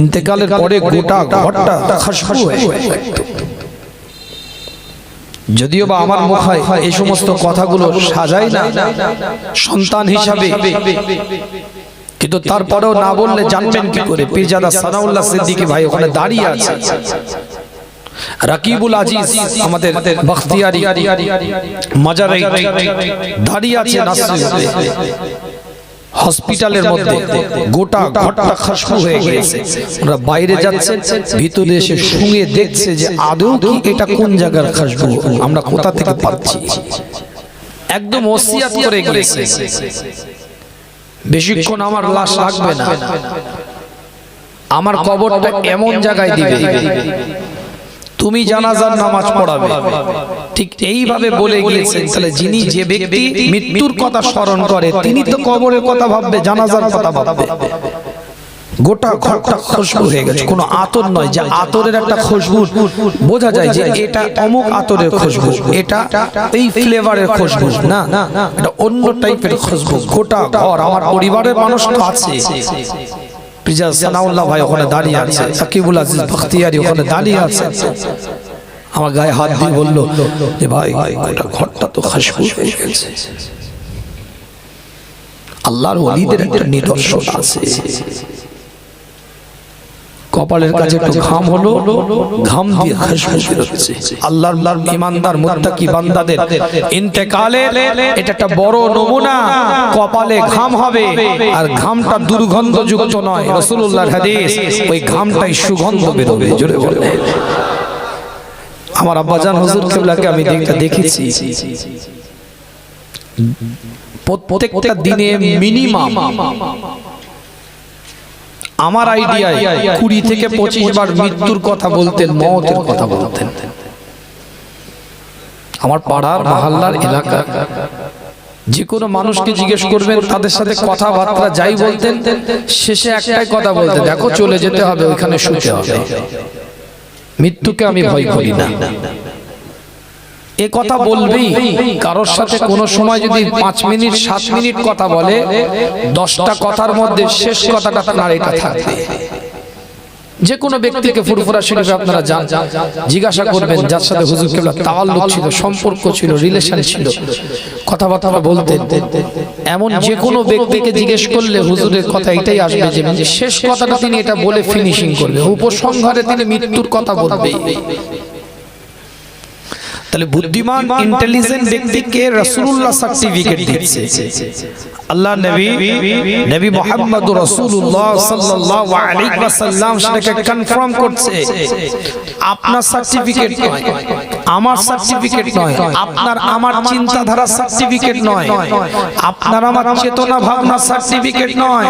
ইন্তেকালের পরে গোটা ঘরটা হয়ে যদিও বা আমার মুখায় এই সমস্ত কথাগুলো সাজাই না সন্তান হিসাবে। কিন্তু তারপরেও না বললে জানবেন কি করে? পীরজাদা সানাউল্লাহ সিদ্দিকী ভাই ওখানে দাঁড়িয়ে আছে। রাকিবুল আজিজ আমাদের বখতিয়ারি মাজারাই দাঁড়িয়ে আছে নাসরিউদ্দিন হসপিটালের মধ্যে গোটা ঘরটা খুশবু হয়ে গিয়েছে। ওরা বাইরে যাচ্ছে, ভিতরে এসে শুঙে দেখছে যে আদৌ কি এটা কোন জায়গার খুশবু আমরা কোথা থেকে পাচ্ছি? একদম ওসিয়াত করে গিয়েছে। বেশিক্ষণ আমার লাশ লাগবে না। আমার কবরটা এমন জায়গায় দিবে। তুমি জানাজার নামাজ পড়াবে। ঠিক এইভাবে বলে গিয়েছেন। তাহলে যিনি যে ব্যক্তি মৃত্যুর কথা স্মরণ করে তিনি তো কবরের কথা ভাববে জানাজার কথা ভাববে। গোটা ঘরটা খুশবু হয়ে গেছে। কোনো আতর নয় যে আতরের একটা খুশবু। বোঝা যায় যে এটা অমুক আতরের খুশবু। এটা এই ফ্লেভারের খুশবু। না না এটা অন্য টাইপের খুশবু। গোটা ঘর আমার পরিবারের মানুষ তো আছে। পিজা সানাউল্লাহ ভাই ওখানে দাঁড়িয়ে আছে সাকিবুল আজিজ বখতিয়ারি ওখানে দাঁড়িয়ে আছে। আমার গায়ে হাত দিয়ে বলল যে ভাই ওটা ঘরটা তো হয়ে গেছে। আল্লাহর ওলিদের একটা নিদর্শন আছে। কপালের কাছে একটু ঘাম হলো ঘাম দিয়ে খুশবু বেরোচ্ছে আল্লাহর আল্লাহর ইমানদার মুত্তাকি বান্দাদের ইন্তেকালে এটা একটা বড় নমুনা কপালে ঘাম হবে। আর ঘামটা দুর্গন্ধযুক্ত নয় রাসূলুল্লাহর হাদিস ওই ঘামটাই সুগন্ধ বেরোবে জোরে বলে আমার আব্বাজান হুজুর কিবলাকে আমি দেখতে দেখেছি। প্রত্যেকটা দিনে মিনিমাম আমার আইডিয়ায় কুড়ি থেকে পঁচিশ বার মৃত্যুর কথা বলতেন মতের কথা বলতেন। আমার পাড়ার মহল্লার এলাকা যে কোনো মানুষকে জিজ্ঞেস করবেন তাদের সাথে কথাবার্তা যাই বলতেন শেষে একটাই কথা বলতেন দেখো চলে যেতে হবে ওইখানে শুতে হবে। মৃত্যুকে আমি ভয় করি না। এ কথা বলবেই। কারোর সাথে কোনো সময় যদি পাঁচ মিনিট সাত মিনিট কথা বলে দশটা কথার মধ্যে শেষ কথাটা আপনার এটা থাকবে। যে কোনো ব্যক্তিকে ফুরফুরা শরীফে আপনারা যান জিজ্ঞাসা করবেন যার সাথে হুজুর কেবলা তাওয়াল্লুক ছিল সম্পর্ক ছিল রিলেশন ছিল। কথাবার্তা বলতেন। এমন যে কোনো ব্যক্তিকে জিজ্ঞেস করলে হুজুরের কথা এটাই আসবে যে শেষ কথাটা তিনি এটা বলে ফিনিশিং করবে উপসংহারে তিনি মৃত্যুর কথা বলবে তাহলে বুদ্ধিমান ইন্টেলিজেন্ট ব্যক্তিকে রাসূলুল্লাহ সার্টিফিকেট দিচ্ছে। আল্লাহ নবী নবী মুহাম্মদ রাসূলুল্লাহ সাল্লাল্লাহু আলাইহি ওয়াসাল্লাম সেটাকে কনফার্ম করছে। আপনার সার্টিফিকেট নয়। আমার সার্টিফিকেট নয়। আপনার আমার চিন্তাধারা সার্টিফিকেট নয়। আপনার আমার চেতনা ভাবনা সার্টিফিকেট নয়।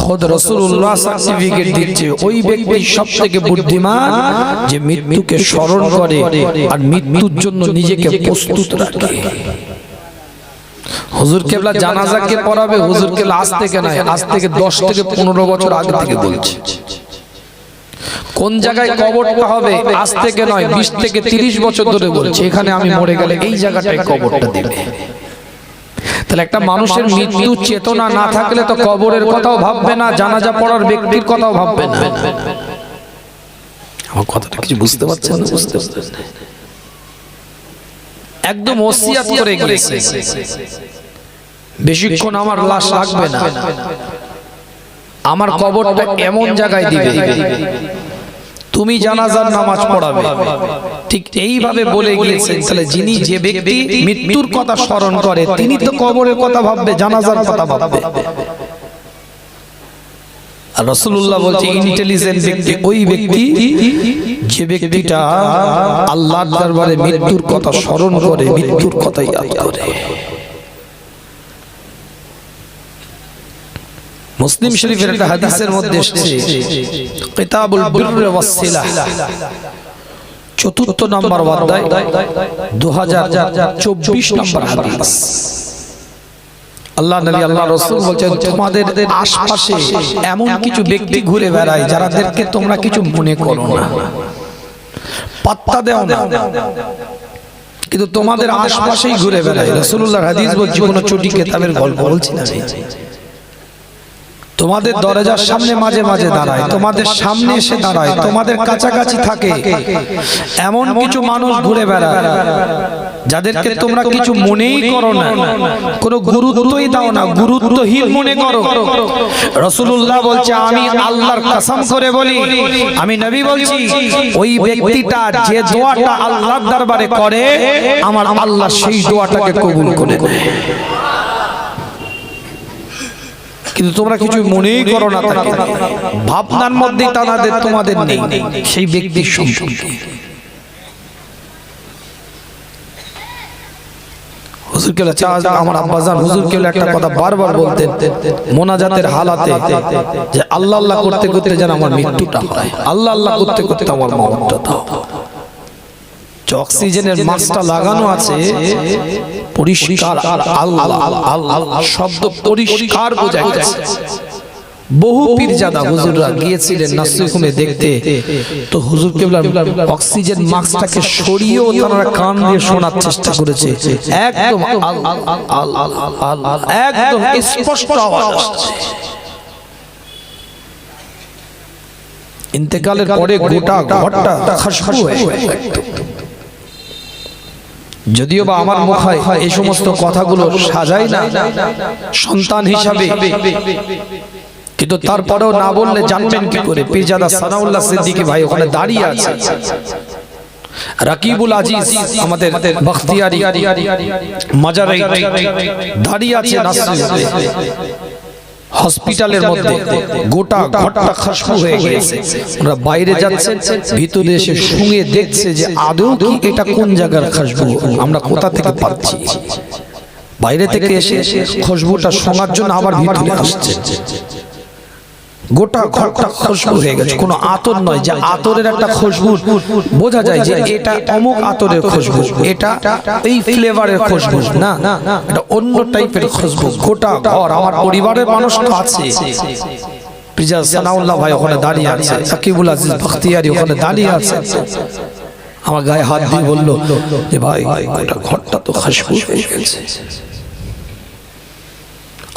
খোদ রসুল্লাহ সার্টিফিকেট দিচ্ছে। ওই ব্যক্তি সব থেকে বুদ্ধিমান যে মৃত্যুকে স্মরণ করে আর মৃত্যুর জন্য নিজেকে প্রস্তুত রাখে। হুজুর কেবলা জানাজাকে পড়াবে, হুজুর কেবলা আজ থেকে নয়, আজ থেকে দশ থেকে পনেরো বছর আগে থেকে বলছে। কোন জায়গায় কবরটা হবে, আজ থেকে নয়, বিশ থেকে তিরিশ বছর ধরে বলছে। এখানে আমি মরে গেলে এই জায়গাটায় কবরটা দেবে। তাহলে একটা মানুষের মৃত্যু চেতনা না থাকলে তো কবরের কথাও ভাববে না জানাজা পড়ার ব্যক্তির কথাও ভাববে না। আমার কথাটা কিছু বুঝতে পারছেন না? বুঝতে। একদম ওসিয়াত করে গিয়েছে। বেশিক্ষণ আমার লাশ লাগবে না। আমার কবরটা এমন জায়গায় দিবে। তুমি জানাজার নামাজ পড়াবে। ঠিক এইভাবে বলে গিয়েছেন। তাহলে যিনি যে ব্যক্তি মৃত্যুর কথা স্মরণ করে তিনি তো কবরের কথা ভাববে জানাজার কথা ভাববে। আর রসুল্লাহ বলছে ইন্টেলিজেন্ট ব্যক্তি ওই ব্যক্তি যে ব্যক্তিটা আল্লাহর দরবারে মৃত্যুর কথা স্মরণ করে মৃত্যুর কথা ইয়াদ করে। মুসলিম শরীফের একটা হাদিসের মধ্যে এসেছে কিতাবুল বিরর চতুর্থ নম্বর অধ্যায় 2024 নম্বর হাদিস। আল্লাহ নবী, আল্লাহ বলেন তোমাদের আশপাশে এমন কিছু ঘুরে বেড়ায় তোমরা কিছু মনে করো না। পাত্তা কিন্তু তোমাদের আশপাশেই ঘুরে বেড়ায়। রাসূলুল্লাহর হাদিস বলছি কোনো চটি কিতাবের গল্প বলছি না তোমাদের দরজার সামনে মাঝে মাঝে দাঁড়ায়। তোমাদের সামনে এসে দাঁড়ায়। তোমাদের কাছাকাছি থাকে। এমন কিছু মানুষ ঘুরে বেড়ায়। যাদেরকে তোমরা কিছু মনেই করো না। কোনো গুরুত্বই দাও না। গুরুত্বহীন মনে করো। রসুল্লাহ বলছে আমি আল্লাহর কসম করে বলি। আমি নবী বলছি ওই ব্যক্তিটা যে দোয়াটা আল্লাহর দরবারে করে আমার আল্লাহ সেই দোয়াটাকে কবুল করে নেয় কিন্তু তোমরা কিছু মনেই করো না ভাবনার মধ্যে তাদের তোমাদের নেই। সেই ব্যক্তির সম্পর্কে। হুজুর কেলা চা আমার আব্বাজান হুজুর কেলা একটা কথা বারবার বলতেন মোনাজাতের হালাতে যে আল্লাহ আল্লাহ করতে করতে যেন আমার মৃত্যুটা হয়। আল্লাহ আল্লাহ করতে করতে আমার মরণটা দাও। অক্সিজেনের মাস্কটা লাগানো আছে পরিষ্কার আল্লাহ শব্দ পরিষ্কার বোঝা গেছে বহু পীরজাদা হুজুররা গিয়েছিলেন নাসিকুমে দেখতে তো হুজুর কেবলার অক্সিজেন মাস্কটাকে সরিয়েও তারা কান দিয়ে শোনার চেষ্টা করেছে একদম একদম স্পষ্ট আওয়াজ আসছে ইন্তেকালের পরে গোটা ঘরটা খুশবু হয়ে একদম। যদিও বা আমার মুখায় এই সমস্ত কথাগুলো সাজাই না, সন্তান হিসাবে। কিন্তু তারপরেও না বললে জানবেন কি করে? পীরজাদা সানাউল্লাহ সিদ্দিকী ভাই ওখানে দাঁড়িয়ে আছে। রাকিবুল আজিজ আমাদের বখতিয়ারি মাজারে দাঁড়িয়ে আছে হসপিটালের মধ্যে গোটা ঘরটা খাসু হয়ে গেছে ওরা বাইরে যাচ্ছে ভিতরে এসে শুয়ে দেখছে যে আদৌ কি এটা কোন জায়গার খাসবু আমরা কোথা থেকে পাচ্ছি? বাইরে থেকে এসে খুশবুটা শোনার জন্য আবার ভিতরে আসছে। গোটা ঘরটা খুশবু হয়ে গেছে। কোনো আতর নয় যে আতরের একটা খুশবু বোঝা যায় যে এটা অমুক আতরের খুশবু এটা এই ফ্লেভারের খুশবু না? এটা অন্য টাইপের খুশবু গোটা ঘর, আমার পরিবারের মানুষ তো আছে। প্রিজা সানাউল্লাহ ভাই ওখানে দাঁড়িয়ে আছে, সাকিবুল আজিজ বখতিয়ারি ওখানে দাঁড়িয়ে আছে। আমার গায়ে হাত দিয়ে বলল যে ভাই, গোটা ঘরটা তো খুশবু হয়ে গেছে।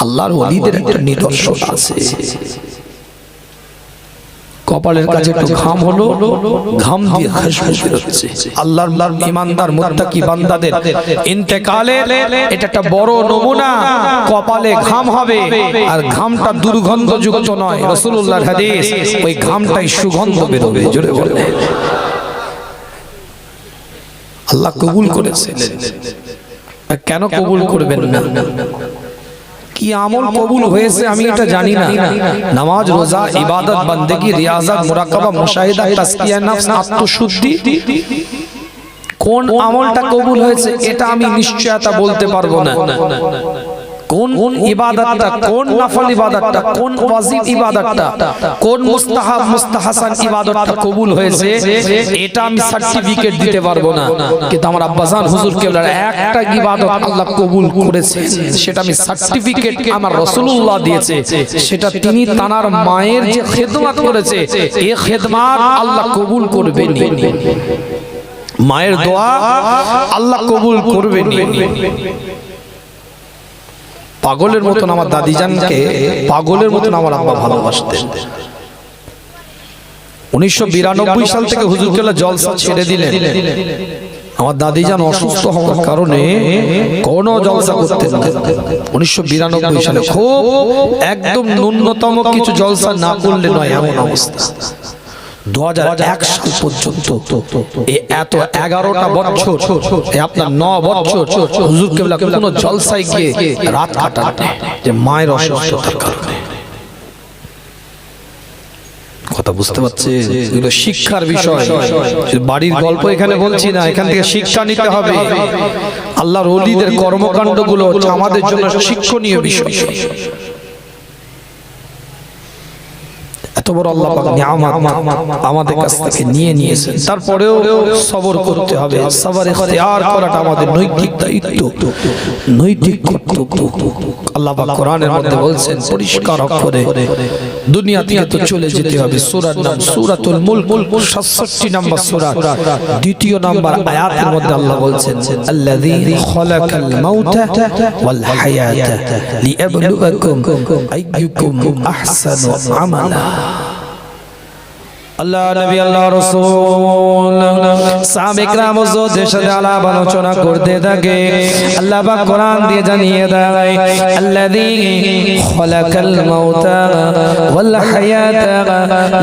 আল্লাহর ওলিদের একটা নিদর্শন আছে। কপালের কাছে একটু ঘাম হলো ঘাম দিয়ে খুশবু বেরোচ্ছে আল্লাহর ইমানদার মুত্তাকি বান্দাদের ইন্তেকালে এটা একটা বড় নমুনা। কপালে ঘাম হবে। আর ঘামটা দুর্গন্ধযুক্ত নয়। রাসূলুল্লাহর হাদিস ওই ঘামটাই সুগন্ধ বেরোবে জোরে বলে আল্লাহ কবুল করেছেন কেন কবুল করবেন না। কি আমল কবুল হয়েছে আমি এটা জানি না। নামাজ রোজা ইবাদত বন্দেগি রিয়াজত মুরাকাবা মুশাহিদা তাসকিয়া নফস আত্মশুদ্ধি। কোন আমলটা কবুল হয়েছে এটা আমি নিশ্চয়তা বলতে পারব না। কোন ইবাদতটা কোন নফল ইবাদতটা কোন ওয়াজিব ইবাদতটা কোন মুস্তাহাব মুস্তাহাসান ইবাদতটা কবুল হয়েছে? এটা আমি সার্টিফিকেট দিতে পারব না। কিন্তু আমার হুজুর কেবলার একটা ইবাদত আল্লাহ কবুল করেছে। সেটা আমি সার্টিফিকেট আমার রাসূলুল্লাহ দিয়েছে। সেটা তিনি তানার মায়ের যে খেদমত করেছে এই খেদমত আল্লাহ কবুল করবেন। মায়ের দোয়া আল্লাহ কবুল করবেন। পাগলের মতন আমার দাদিজানকে পাগলের মতন আমার আব্বা ভালোবাসতেন। উনিশশো বিরানব্বই সাল থেকে হুজুর কেলা জলসা ছেড়ে দিলেন। আমার দাদিজান অসুস্থ হওয়ার কারণে কোন জলসা করতেন না। উনিশশো বিরানব্বই সালে খুব একদম ন্যূনতম কিছু জলসা না করলে নয় এমন অবস্থা। কথা বুঝতে পারছে? এগুলো শিক্ষার বিষয়। বাড়ির গল্প এখানে বলছি না, এখান থেকে শিক্ষা নিতে হবে। আল্লাহর অলিদের কর্মকাণ্ডগুলো আমাদের জন্য শিক্ষণীয় বিষয় এত বড় আল্লাহ নিয়ামত আমাদের কাছ থেকে নিয়ে নিয়েছেন। তারপরেও সবর করতে হবে। সবর ইখতিয়ার করাটা আমাদের নৈতিক দায়িত্ব। নৈতিক কর্তব্য। আল্লাহ পাক কোরআনের মধ্যে বলছেন পরিষ্কার অক্ষরে দুনিয়া থেকে তো চলে যেতে হবে। সূরার নাম সূরাতুল মুলক 67 নম্বর সূরা। দ্বিতীয় নম্বর আয়াতের মধ্যে আল্লাহ বলছেন আল্লাযী খালাকাল মাউতা ওয়াল হায়াতা লিয়াবলুয়াকুম আইয়ুকুম আহসানু আমালা। আল্লাহ নবী, আল্লাহ রসুল। সাবেকরাম ওজোদের সাথে আলাপ আলোচনা করতে থাকে। আল্লাহ বা কোরআন দিয়ে জানিয়ে দেয়, আল্লাযী খলাকাল মাউতা ওয়াল হায়াতা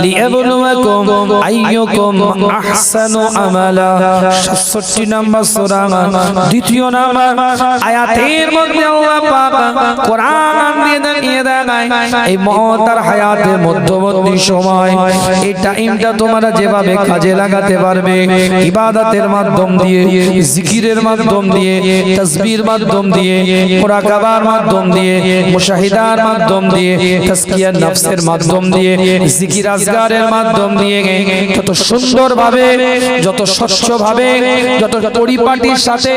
লিয়াবলুয়াকুম আইয়ুকুম আহসানু আমালা। 66 নম্বর সূরা দ্বিতীয় নাম্বার আয়াতের মধ্যে আল্লাহ পাক কোরআন দিয়ে জানিয়ে দেয়, এই মওত হায়াতের মধ্যবর্তী সময়, এটা টাইমটা তোমরা যেভাবে কাজে লাগাতে পারবে, ইবাদতের মাধ্যম দিয়ে, জিকিরের মাধ্যম দিয়ে, তাসবির মাধ্যম দিয়ে মুরাকাবার মাধ্যম দিয়ে, মুশাহিদার মাধ্যম দিয়ে, তাসকিয়ার নফসের মাধ্যম দিয়ে, জিকির আজগারের মাধ্যম দিয়ে, যত সুন্দরভাবে, যত স্বচ্ছভাবে, যত পরিপাটির সাথে,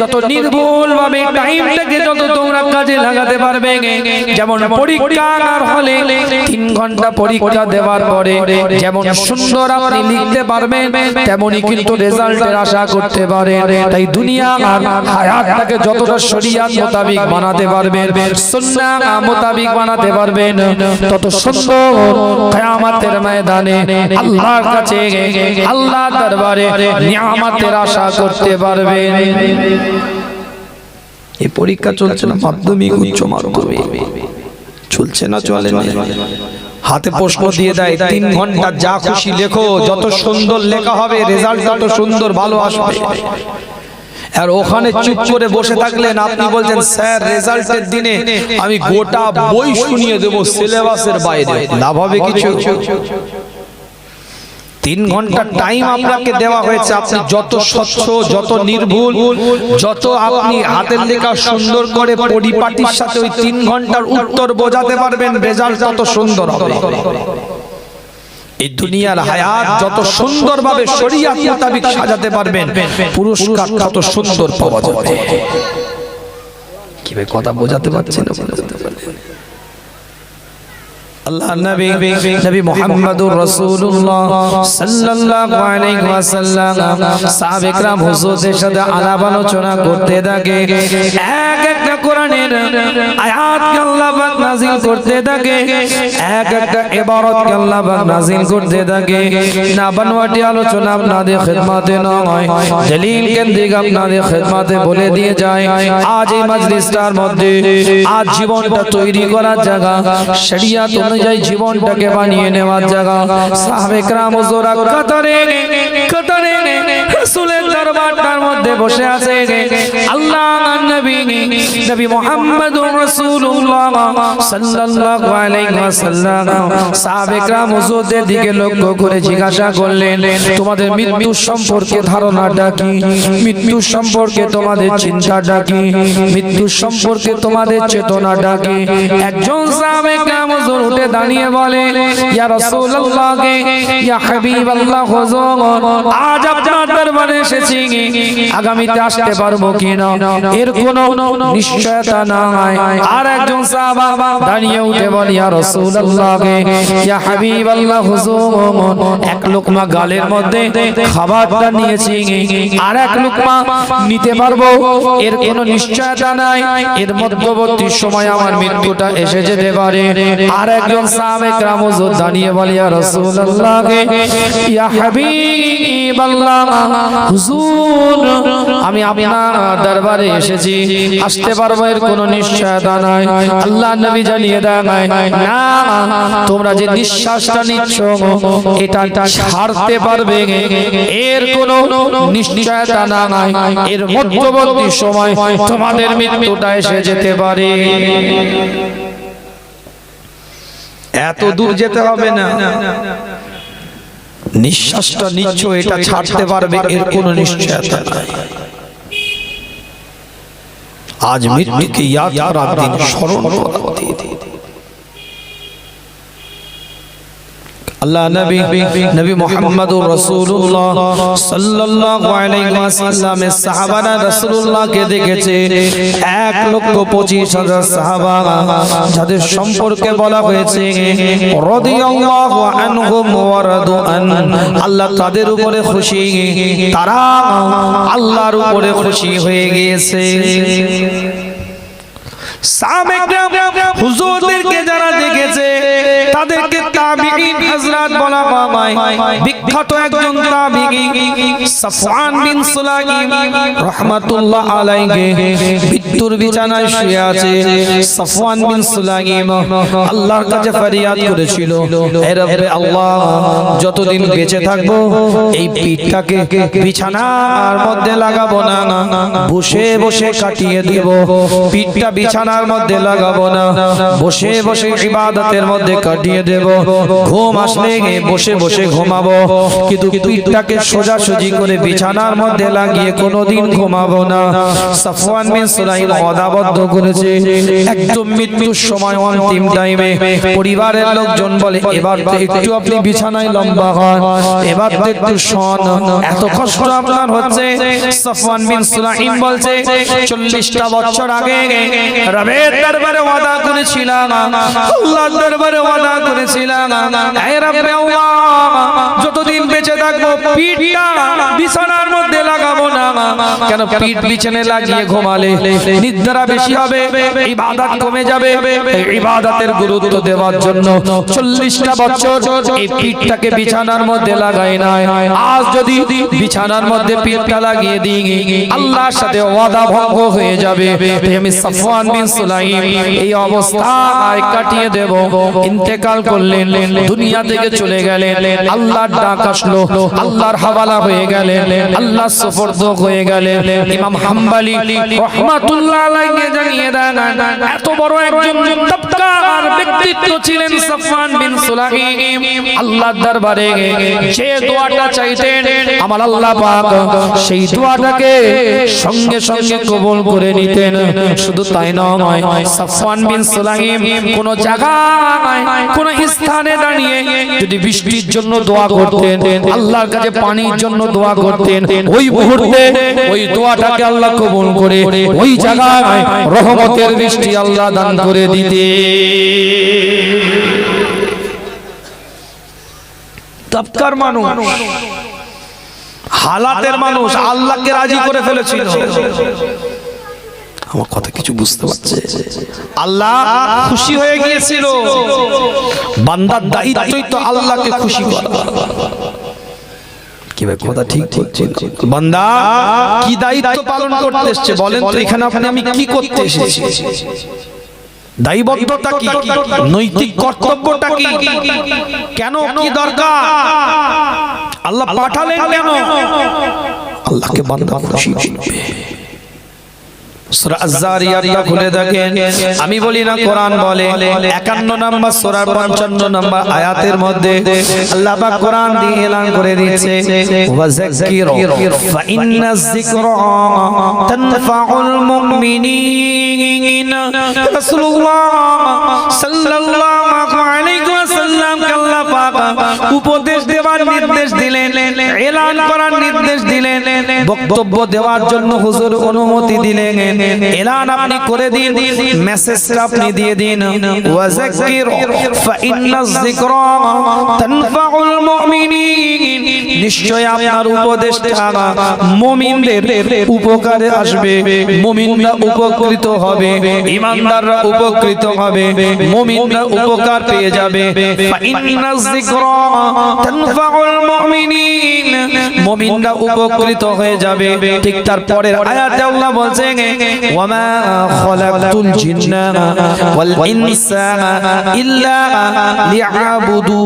যত নির্ভুলভাবে টাইমটাকে যত তোমরা কাজে লাগাতে পারবে, যেমন পরীক্ষার হলে তিন ঘণ্টা পরীক্ষা দেওয়ার পরে, যেমন সুন্দর আপনি লিখতে পারবেন, তেমনি কিন্তু রেজাল্টের আশা করতে পারেন। তাই দুনিয়া আর হায়াতটাকে যতটা শরিয়াত মোতাবিক বানাতে পারবেন সুন্নাহ মোতাবিক বানাতে পারবেন, তত সুন্দর কিয়ামতের ময়দানে আল্লাহর কাছে আল্লাহ দরবারে নিয়ামতের আশা করতে পারবেন। এই পরীক্ষা চলছে না মাধ্যমিক, উচ্চ মাধ্যমিক? চলছে না চলে না? হাতে প্রশ্ন দিয়ে দেয় তিন ঘণ্টা যা খুশি লেখো যত সুন্দর লেখা হবে রেজাল্ট তত সুন্দর ভালো আসবে। আর ওখানে চুপ করে বসে থাকলেন আপনি বলছেন স্যার রেজাল্টের দিনে আমি গোটা বই শুনিয়ে দেবো সিলেবাসের বাইরে। লাভ হবে কিছু? তিন ঘণ্টা টাইম আপনাকে দেওয়া হয়েছে। আপনি যত স্বচ্ছ যত নির্ভুল যত আপনি হাতের লেখা সুন্দর করে পরিপাটির সাথে ওই তিন ঘণ্টার উত্তর বোঝাতে পারবেন রেজাল্ট তত সুন্দর হবে। এই দুনিয়ার হায়াত যত সুন্দরভাবে শরীয়ত মোতাবেক সাজাতে পারবেন পুরস্কার তত সুন্দর পাওয়া যাবে। কীভাবে কথা বোঝাতে পারছেন আল্লাহ নবী নবী মুহাম্মদুর রাসূলুল্লাহ সাল্লাল্লাহু আলাইহি ওয়াসাল্লাম সাহাবে کرام হুজুরদের সাথে আলাপ আলোচনা করতে থাকে এক একটা কোরআনের আয়াতকে আল্লাহ পাক নাযিল করতে থাকে এক একটা ইবারতকে আল্লাহ পাক নাযিল করতে থাকে না বানওয়াটি আলোচনা আপনাদের খিদমতে নয় দলিল কেন্দ্রিক আপনাদের খিদমতে বলে দিয়ে যায় আজ এই মজলিসটার মধ্যে আজ জীবনটা তৈরি করার জায়গা শরিয়াত অনুযায়ী জীবনটাকে বানিয়ে নেওয়ার জায়গা। সাবেক রামজোরা কাতারে কাতারে মৃত্যু সম্পর্কে ধারণাটা মৃত্যু সম্পর্কে তোমাদের চিন্তা ডাকি মৃত্যু সম্পর্কে তোমাদের চেতনা ডাকি একজন সাবেক উঠে উঠে দাঁড়িয়ে বলে, ইয়া রাসূলুল্লাহ, ইয়া হাবিবাল্লাহ, হুজুর, আজ আপনার দরবারে এসেছি। আগামীতে আসতে পারব কিনা? এর কোনো নিশ্চয়তা নাই। আর একজন সাহাবা দাঁড়িয়ে উঠে বলে, ইয়া রাসূলুল্লাহ, ইয়া হাবিবাল্লাহ, হুজুর, এক লোকমা গালের মধ্যে খাবারটা নিয়েছি। আর এক লোকমা নিতে পারব, এর কোনো নিশ্চয়তা নাই। এর মধ্যবর্তী সময় আমার মৃত্যুটা এসে যেতে পারে। আর একজন সাহাবে کرام হুজুর দাঁড়িয়ে বলে ইয়া রাসূলুল্লাহ ইয়া হাবিবাল্লাহ হুজুর আমি আপনার দরবারে এসেছি আসতে পারবো এর কোনো নিশ্চয়তা নাই আল্লাহ নবী জানিয়ে দেয় না তোমরা যে নিঃশ্বাসটা নিচ্ছ এটা ছাড়তে পারবে এর কোনো নিশ্চয়তা না নাই এর মধ্যবর্তী সময় তোমাদের মৃত্যুটা এসে যেতে পারে এত দূর যেতে হবে না। নিঃশ্বাসটা নিচ্ছ এটা ছাড়তে পারবে এর কোনো নিশ্চয়তা নাই। আজ মৃত্যুকে ইয়াদ করার দিন স্মরণ করার দিন। আল্লাহ নবী নবী মুহাম্মদুর রাসূলুল্লাহ সাল্লাল্লাহু আলাইহি ওয়াসাল্লামের সাহাবারা রাসূলুল্লাহকে দেখেছে। এক লক্ষ পঁচিশ হাজার সাহাবা যাদের সম্পর্কে বলা হয়েছে রাদিয়াল্লাহু আনহুম ওয়া রাদু আন আল্লাহ তাদের উপরে খুশি। তারা আল্লাহর উপরে খুশি হয়ে গিয়েছে। সাহাবায়ে হুজুরদেরকে যারা দেখেছে তাদেরকে তাবিঈন হযরত বলা হয় বিখ্যাত একজন তাবিঈ সাফওয়ান বিন সুলাইম রাহমাতুল্লাহ আলাইহি। মৃত্যুর বিছানায় শুয়ে আছে সাফওয়ান বিন সুলাইম। আল্লাহর কাছে ফরিয়াদ করেছিল হে রব্বে আল্লাহ যতদিন বেঁচে থাকব এই পিঠটাকে বিছানার মধ্যে লাগাবো না বসে বসে কাটিয়ে দিব। পিঠটা বিছানার মধ্যে লাগাবো না বসে বসে ইবাদতের মধ্যে কাটিয়ে দেব। ঘুম আসলে বসে বসে ঘুমাবো। কিন্তু পিঠটাকে সোজাসুজি করে বিছানার মধ্যে লাগিয়ে কোনোদিন ঘুমাবো না। সাফওয়ান বিন সুলাইম ওয়াদাবদ্ধ করেছে। একদম মৃত্যুর সময় অন্তিম টাইমে পরিবারের লোকজন বলে এবার একটু আপনি বিছানায় লম্বা হন। এবার তো একটু শোন এত কষ্ট আপনার হচ্ছে? সাফওয়ান বিন সুলাইম বলছে 40টা বছর আগে রবের দরবারে ওয়াদা করেছিলাম। আল্লাহর দরবারে ওয়াদা করেছিলাম। হে রব্বে যতদিন বেঁচে থাকব, পিঠটা বিছানার মধ্যে লাগাবো না। কেন পিঠ বিছানে লাগিয়ে ঘুমালে? নিদ্রা বেশি হবে, ইবাদত কমে যাবে। ইবাদতের গুরুত্ব দেওয়ার জন্য চল্লিশটা বছর এই পিঠটাকে বিছানার মধ্যে লাগাই নাই। আজ যদি বিছানার মধ্যে পিঠটা লাগিয়ে দিই, আল্লাহর সাথে ওয়াদা ভঙ্গ হয়ে যাবে। আমি বিন সুলাইম এই কাটিয়ে দেব। ইন্তেকাল করলেন, দুনিয়া থেকে চলে গেলেন, আল্লাহর ডাক আসলো, আল্লাহর হাওয়ালা হয়ে গেলেন আল্লাহ সুফরদ হয়ে গেলেন। ইমাম হাম্বলি রহমাতুল্লাহ আলাইহি জানিয়ে দেন, এত বড় একজন তবকার ব্যক্তিত্ব ছিলেন সাফওয়ান বিন সুলাইম। আল্লাহর দরবারে যে দোয়াটা চাইতেন, আমার আল্লাহ পাক সেই দোয়াটাকে সঙ্গে সঙ্গে কবুল করে নিতেন। শুধু তাই নয়, সাফওয়ান বিন সুলাইম কোন জায়গায়, কোন স্থানে দাঁড়িয়ে যদি বৃষ্টির জন্য দোয়া করতেন, আল্লাহর কাছে পানির জন্য দোয়া করতেন। ওই মুহূর্তে ওই দোয়াটাকে আল্লাহ কবুল করে, ওই জায়গায় রহমতের বৃষ্টি আল্লাহ দান করে দিতে তবকার মানুষ, হালাতের মানুষ আল্লাহকে রাজি করে ফেলেছিল। আমার কথা কিছু বুঝতে পারছে? আল্লাহ খুশি হয়ে গিয়েছিল। বান্দার দায়িত্বই তো আল্লাহকে খুশি করা। কথা ঠিক বান্দা কি দায়িত্ব পালন করতে এসেছে? বলেন তো এখানে আপনি আমি কি করতে এসেছি? দায়বদ্ধতা কি? নৈতিক কর্তব্যটা কি? কেন কি দরকার? আল্লাহ পাঠালেন কেন? আল্লাহকে বান্দা খুশি করবে। খুলে দেখেন। আমি বলি না কোরআন বলে। 51 নম্বর সূরার 55 নম্বর আয়াতের মধ্যে আল্লাহ পাক কোরআন দিয়ে এলান করে দিয়েছে। মুমিনিন। রাসূলুল্লাহ সাল্লাল্লাহু আলাইহি উপদেশ দেওয়ার নির্দেশ দিলেন, এলান করার নির্দেশ দিলেন, বক্তব্য দেওয়ার জন্য হুজুর অনুমতি দিলেন। এলান আপনি করে দিন, মেসেজটা আপনি দিয়ে দিন। ওয়াযাক্কির ফাইন্নাজ যিকরা তানফাউল মুমিনিন। নিশ্চয় আপনার উপদেশটা মুমিনদের উপকারে আসবে, মুমিনরা উপকৃত হবে ঈমানদাররা উপকৃত হবে, মুমিনরা উপকার পেয়ে যাবে। ফা যিকরা তানফাউল মুমিনিন। মুমিনরা উপকৃত হয়ে যাবে। ঠিক তার পরের আয়াতে আল্লাহ বলছেন, ওয়ামা খালাকতুল জিন্না ওয়াল ইনসা ইল্লা লিয়াবুদুন।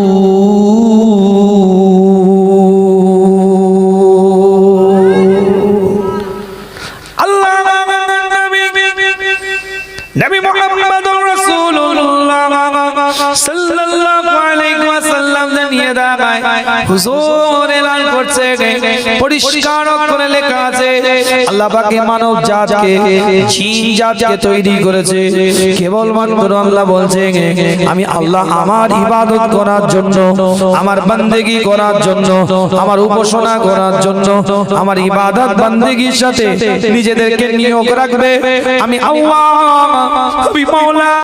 হুজুর এলান করছে। পরিষ্কার করে লেখা আছে, আল্লাহ পাকে মানব জাতকে, জিন জাতকে তৈরি করেছে। কেবল মাত্র আল্লাহ বলছে, আমি আল্লাহ আমার ইবাদত করার জন্য, আমার বান্দেগি করার জন্য, আমার উপাসনা করার জন্য, আমার ইবাদত বান্দেগির সাথে নিজেদেরকে নিয়োগ রাখবে। আমি আল্লাহ, আমি মাওলা।